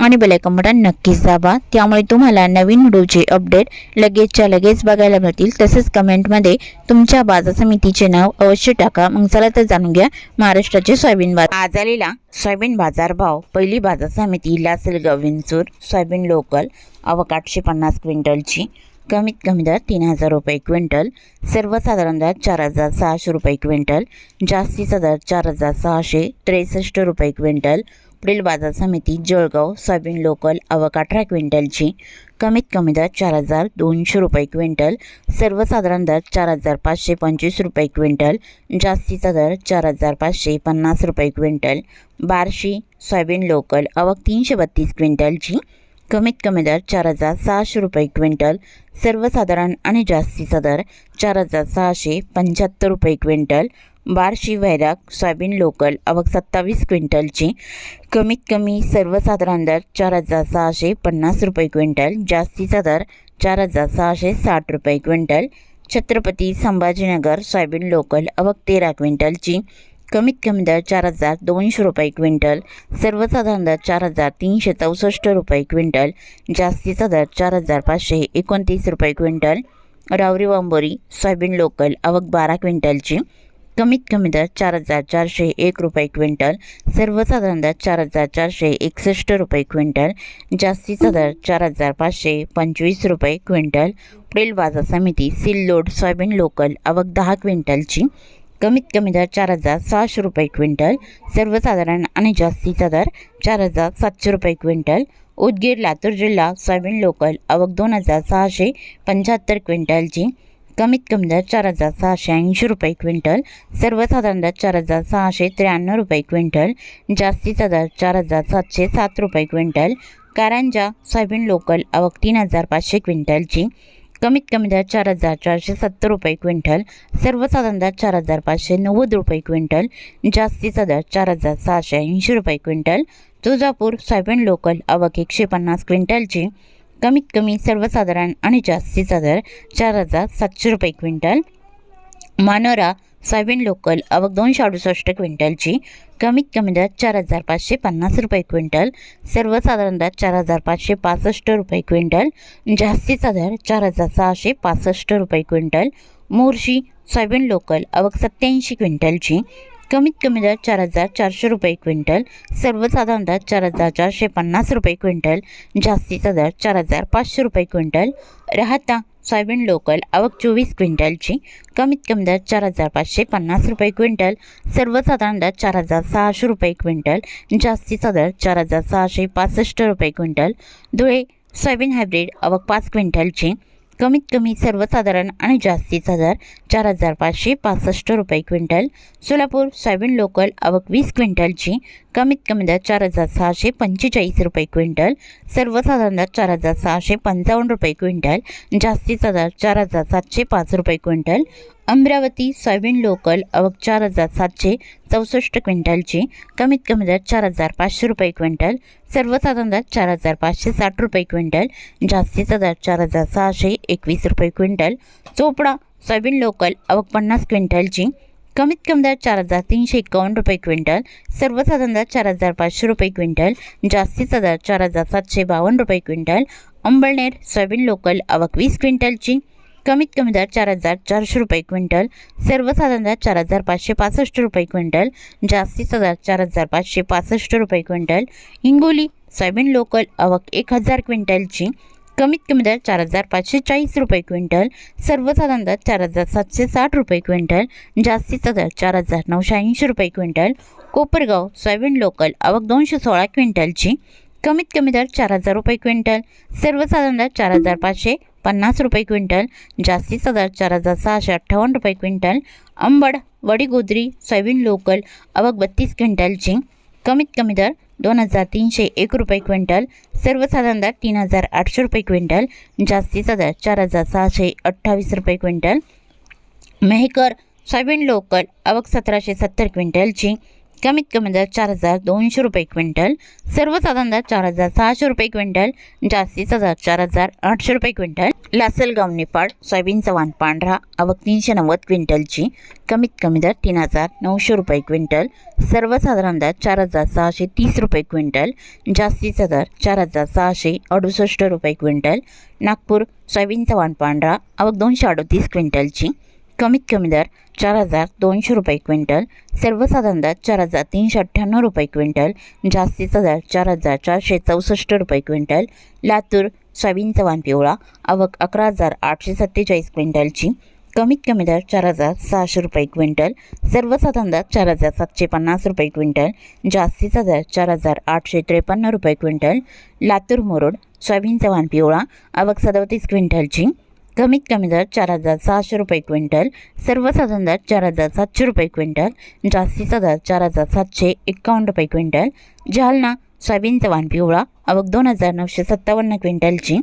आणि bell icon button नक्कीच दाबा. त्यामुळे तुम्हाला नवीन व्हिडिओचे अपडेट लगेचच्या लगेच बघायला मिळतील. तसेच कमेंटमध्ये तुमच्या बाजार समितीचे नाव अवश्य टाका. मग चला तर जाणून घ्या महाराष्ट्राचे सोयाबीन बाजार. आज आलेला सोयाबीन बाजार भाव. पहिली बाजार समिती लासलगाव विंचूर. Soybean local. अवकाठशे पन्नास क्विंटलची. कमीत कमी दर तीन हजार रुपये क्विंटल सर्वसाधारण दर चार हजार सहाशे रुपये क्विंटल जास्तीचा दर चार हजार सहाशे त्रेसष्ट रुपये क्विंटल पुढील बाजार समिती जळगाव सोयाबीन लोकल आवक अठरा क्विंटलची. कमीत कमी दर चार हजार दोनशे रुपये क्विंटल सर्वसाधारण दर चार हजार पाचशे पंचवीस रुपये क्विंटल जास्तीचा दर चार हजार पाचशे पन्नास रुपये क्विंटल बार्शी सोयाबीन लोकल आवक तीनशे बत्तीस क्विंटलची. कमीत कमी दर चार हजार सहाशे रुपये क्विंटल सर्वसाधारण आणि जास्तीचा दर चार हजार सहाशे पंच्याहत्तर रुपये क्विंटल बार्शी वैराग सोयाबीन लोकल आवक सत्तावीस क्विंटलची. कमीत कमी सर्वसाधारण दर चार हजार सहाशे पन्नास रुपये क्विंटल जास्तीचा दर चार हजार सहाशे साठ रुपये quintal. Chhatrapati Sambhajinagar soybean local आवक तेरा क्विंटलची. कमीत कमी दर चार हजार दोनशे रुपये क्विंटल सर्वसाधारण दर चार हजार तीनशे चौसष्ट रुपये क्विंटल जास्तीचा दर चार हजार पाचशे एकोणतीस रुपये क्विंटल. रावरी वांबोरी सोयाबीन लोकल आवक बारा क्विंटलची कमीत कमी दर चार हजार चारशे एक रुपये क्विंटल सर्वसाधारण दर चार हजार चारशे एकसष्ट रुपये क्विंटल जास्तीचा दर चार हजार पाचशे पंचवीस रुपये क्विंटल. पुढील बाजार समिती सिल्लोड सोयाबीन लोकल आवक दहा क्विंटलची कमीत कमी दर चार हजार सहाशे रुपये क्विंटल सर्वसाधारण आणि जास्तीचा दर चार हजार सातशे रुपये क्विंटल. उदगीर लातूर जिल्हा सोयाबीन लोकल आवक दोन हजार सहाशे पंच्याहत्तर क्विंटलची कमीत कमी दर चार हजार सहाशे ऐंशी रुपये क्विंटल सर्वसाधारण दर चार हजार सहाशे त्र्याण्णव रुपये क्विंटल जास्तीचा दर चार हजार सातशे सात रुपये क्विंटल. कारंजा सोयाबीन लोकल आवक तीन हजार पाचशे क्विंटलची कमीत कमी दर चार हजार चारशे सत्तर रुपये क्विंटल सर्वसाधारण दर चार हजार पाचशे नव्वद रुपये क्विंटल जास्तीचा दर चार हजार सहाशे ऐंशी रुपये क्विंटल तुळजापूर सायबन लोकल आवक एकशे पन्नास क्विंटलची कमीत कमी सर्वसाधारण आणि जास्तीचा दर चार हजार सातशे रुपये क्विंटल. मानोरा सोयाबीन लोकल आवक दोनशे अडुसष्ट क्विंटलची कमीत कमी दर चार हजार पाचशे पन्नास रुपये क्विंटल सर्वसाधारण दर चार हजार पाचशे पासष्ट रुपये क्विंटल जास्तीचा दर चार हजार सहाशे पासष्ट रुपये क्विंटल मोर्शी सोयाबीन लोकल आवक सत्याऐंशी क्विंटलची कमीत कमी दर चार हजार चारशे रुपये क्विंटल सर्वसाधारण दर चार हजार चारशे पन्नास रुपये क्विंटल जास्तीचा दर चार हजार पाचशे रुपये क्विंटल राहता सोयाबीन लोकल आवक चोवीस क्विंटलची. कमीत कमी दर चार हजार पाचशे पन्नास रुपये क्विंटल. सर्वसाधारण दर चार हजार सहाशे रुपये क्विंटल. जास्तीचा दर चार हजार सहाशे पासष्ट रुपये क्विंटल. धुळे सोयाबीन हायब्रिड आवक पाच क्विंटलची. कमीत कमी सर्वसाधारण आणि जास्तीचा दर चार हजार पाचशे पासष्ट रुपये क्विंटल. सोलापूर सोयाबीन लोकल आवक वीस क्विंटलची कमीत कमी दर चार हजार सहाशे पंचेचाळीस रुपये क्विंटल. सर्वसाधारण दर चार हजार सहाशे पंचावन्न रुपये क्विंटल. जास्तीचा दर चार हजार सातशे पाच रुपये क्विंटल. अमरावती सोयाबीन लोकल आवक चार हजार सातशे चौसष्ट क्विंटलची. कमीत कमी दर चार हजार पाचशे रुपये क्विंटल. सर्वसाधारण दर चार हजार पाचशे साठ रुपये क्विंटल. जास्तीचा दर चार हजार सहाशे एकवीस रुपये क्विंटल. चोपडा सोयाबीन लोकल आवक पन्नास क्विंटलची. कमीत कमी दर चार हजार तीनशे एकावन्न रुपये क्विंटल. सर्वसाधारण दर चार हजार पाचशे रुपये क्विंटल. जास्तीचा दर चार हजार सातशे बावन्न रुपये क्विंटल. अंबळनेर सोयाबीन लोकल आवक वीस क्विंटलची. कमीत कमी दर चार हजार चारशे रुपये क्विंटल सर्वसाधारण दर चार हजार पाचशे पासष्ट रुपये क्विंटल जास्तीचा दर चार हजार पाचशे पासष्ट रुपये क्विंटल हिंगोली सोयाबीन लोकल आवक एक हजार क्विंटलची कमीत कमी दर चार हजार पाचशे चाळीस रुपये क्विंटल सर्वसाधारण दर चार हजार सातशे साठ रुपये क्विंटल जास्तीचा दर चार हजार नऊशे ऐंशी रुपये क्विंटल कोपरगाव सोयाबीन लोकल आवक दोनशे सोळा क्विंटलची कमीत कमी दर चार हजार रुपये क्विंटल सर्वसाधारण दर चार हजार पाचशे पन्नास रुपये क्विंटल जास्तीचा दर चार हजार सहाशे अठ्ठावन्न रुपये quintal Ambad Vadigodri soybean local आवक बत्तीस क्विंटलची कमीत कमी दर दोन हजार तीनशे एक रुपये क्विंटल सर्वसाधारण दर तीन हजार आठशे रुपये क्विंटल जास्तीचा दर चार हजार सहाशे अठ्ठावीस रुपये क्विंटल. मेहकर सोयाबीन लोकल आवक सतराशे सत्तर क्विंटलची कमीत कमी दर चार हजार दोनशे रुपये क्विंटल सर्वसाधारण दर चार हजार सहाशे रुपये क्विंटल जास्तीचा दर चार हजार आठशे रुपये क्विंटल. लासलगाव निपाड सोयाबीनचा वाण पांढरा आवक तीनशे नव्वद क्विंटलची कमीत कमी दर तीन हजार नऊशे रुपये क्विंटल सर्वसाधारण दर चार हजार सहाशे तीस रुपये क्विंटल जास्तीचा दर चार हजार सहाशे अडुसष्ट रुपये क्विंटल. नागपूर सोयाबीनचा वाण पांढरा आवक दोनशे अडतीस क्विंटलची कमीत कमी दर चार हजार दोनशे रुपये क्विंटल सर्वसाधारण दर चार हजार तीनशे अठ्ठ्याण्णव रुपये क्विंटल जास्तीचा दर चार हजार चारशे चौसष्ट रुपये क्विंटल लातूर सोयाबीनचा वाण पिवळा आवक अकरा हजार आठशे सत्तेचाळीस क्विंटलची कमीत कमी दर चार हजार सहाशे रुपये क्विंटल सर्वसाधारण दर चार हजार सातशे पन्नास रुपये क्विंटल जास्तीचा दर चार हजार आठशे त्रेपन्न रुपये क्विंटल लातूर मोरोड सोयाबीनचा चव्हाण पिवळा आवक सदोतीस क्विंटलची कमीत कमी दर चार हजार सहाशे रुपये क्विंटल सर्वसाधारण दर चार हजार सातशे रुपये क्विंटल जास्तीचा दर चार हजार सातशे एकावन्न रुपये क्विंटल जालना सोयाबीनचा वाण पिवळा आवक दोन हजार नऊशे सत्तावन्न क्विंटलची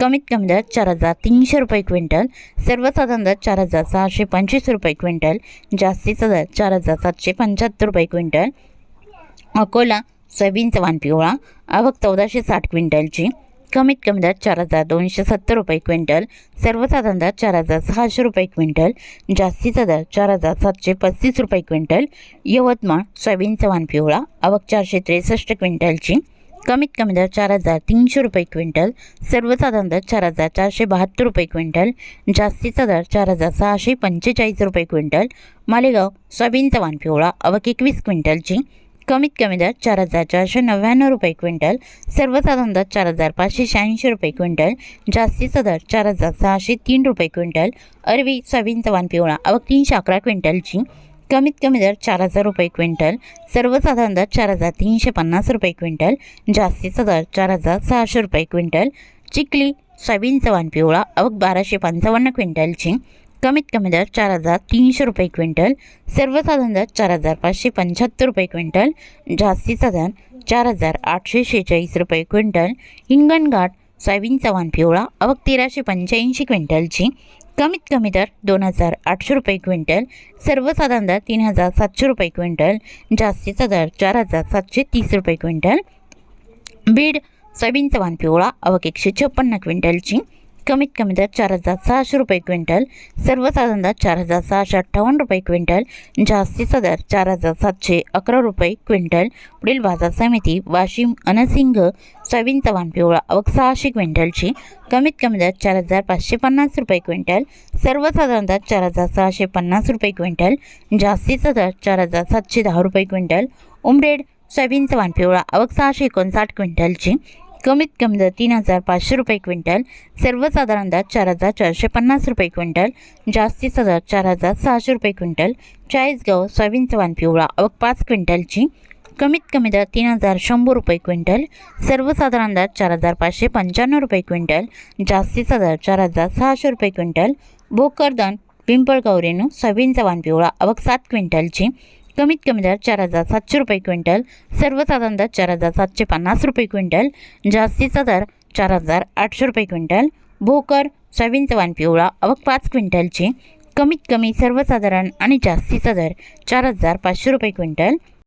कमीत कमी दर चार हजार तीनशे रुपये क्विंटल सर्वसाधारण दर चार हजार सहाशे पंचवीस रुपये क्विंटल जास्तीचा दर चार हजार सातशे पंच्याहत्तर रुपये क्विंटल अकोला सोयाबीनचा वाण पिवळा आवक चौदाशे साठ क्विंटलची कमीत कमी दर चार हजार दोनशे सत्तर रुपये क्विंटल सर्वसाधारण दर चार हजार सहाशे रुपये क्विंटल जास्तीचा दर चार हजार सातशे पस्तीस रुपये क्विंटल यवतमाळ सोयाबीनचा वाण पिवळा आवक चारशे त्रेसष्ट क्विंटलची कमीत कमी दर चार हजार तीनशे रुपये क्विंटल सर्वसाधारण दर चार हजार चारशे बहात्तर रुपये क्विंटल जास्तीचा दर चार हजार सहाशे पंचेचाळीस रुपये क्विंटल मालेगाव सोयाबीनचा वाण पिवळा आवक एकवीस क्विंटलची कमीत कमी दर चार हजार चारशे नव्याण्णव रुपये क्विंटल सर्वसाधारण दर चार हजार पाचशे शहाऐंशी रुपये क्विंटल जास्तीचा दर चार हजार सहाशे तीन रुपये क्विंटल अरवी सोयाबीनचा वाण पिवळा अव तीनशे अकरा क्विंटलची कमीत कमी दर चार हजार रुपये क्विंटल सर्वसाधारण दर चार हजार तीनशे पन्नास रुपये क्विंटल जास्तीचा दर चार हजार सहाशे रुपये क्विंटल चिखली सोयाबीनचा वाण पिवळा अवघ बाराशे पंचावन्न क्विंटलची कमीत कमी दर चार हजार तीनशे रुपये क्विंटल सर्वसाधारण दर चार हजार पाचशे पंच्याहत्तर रुपये क्विंटल जास्तीचा दर चार हजार आठशे शेहेचाळीस रुपये क्विंटल हिंगणघाट सोयाबीनचा वाण पिवळा अवक तेराशे पंच्याऐंशी क्विंटलची कमीत कमी दर दोन हजार आठशे रुपये क्विंटल सर्वसाधारण दर तीन हजार सातशे रुपये क्विंटल जास्तीचा दर चार हजार सातशे तीस रुपये क्विंटल. बीड सोयाबीनचा वाण पिवळा अवक एकशे छप्पन्न क्विंटलची कमीत कमी दर चार हजार सहाशे रुपये क्विंटल सर्वसाधारण दर चार हजार सहाशे अठ्ठावन्न रुपये क्विंटल जास्तीचा दर चार हजार सातशे अकरा रुपये क्विंटल पुढील बाजार समिती वाशिम अनसिंग सोयाबीन चव्हाण पिवळा अवघ सहाशे क्विंटलची कमीत कमी दर चार हजार पाचशे पन्नास रुपये क्विंटल सर्वसाधारण दर चार हजार सहाशे पन्नास रुपये क्विंटल जास्तीचा दर चार हजार सातशे दहा रुपये क्विंटल उमरेड सोयाबीन चव्हाण पिवळा अवघ सहाशे एकोणसाठ क्विंटलची कमीत कमी दर तीन हजार पाचशे रुपये क्विंटल सर्वसाधारण दर चार हजार चारशे पन्नास रुपये क्विंटल जास्तीचा दर चार हजार सहाशे रुपये क्विंटल चाळीसगाव सोयाबीनचा वाण पिवळा आवक पाच क्विंटलची कमीत कमी दर तीन हजार शंभर रुपये क्विंटल सर्वसाधारण दर चार हजार पाचशे पंच्याण्णव रुपये क्विंटल जास्तीचा दर चार हजार सहाशे रुपये क्विंटल भोकरदन पिंपळगाव रेणू सोयाबीनचा वाण पिवळा आवक सात क्विंटलची कमीत कमी दर चार हजार सातशे रुपये क्विंटल सर्वसाधारण दर चार हजार सातशे पन्नास रुपये क्विंटल जास्तीचा दर चार हजार आठशे रुपये क्विंटल भोकर सोयाबीनचा वाण पिवळा अवघ पाच क्विंटलची कमीत कमी सर्वसाधारण आणि जास्तीचा दर चार हजार पाचशे रुपये क्विंटल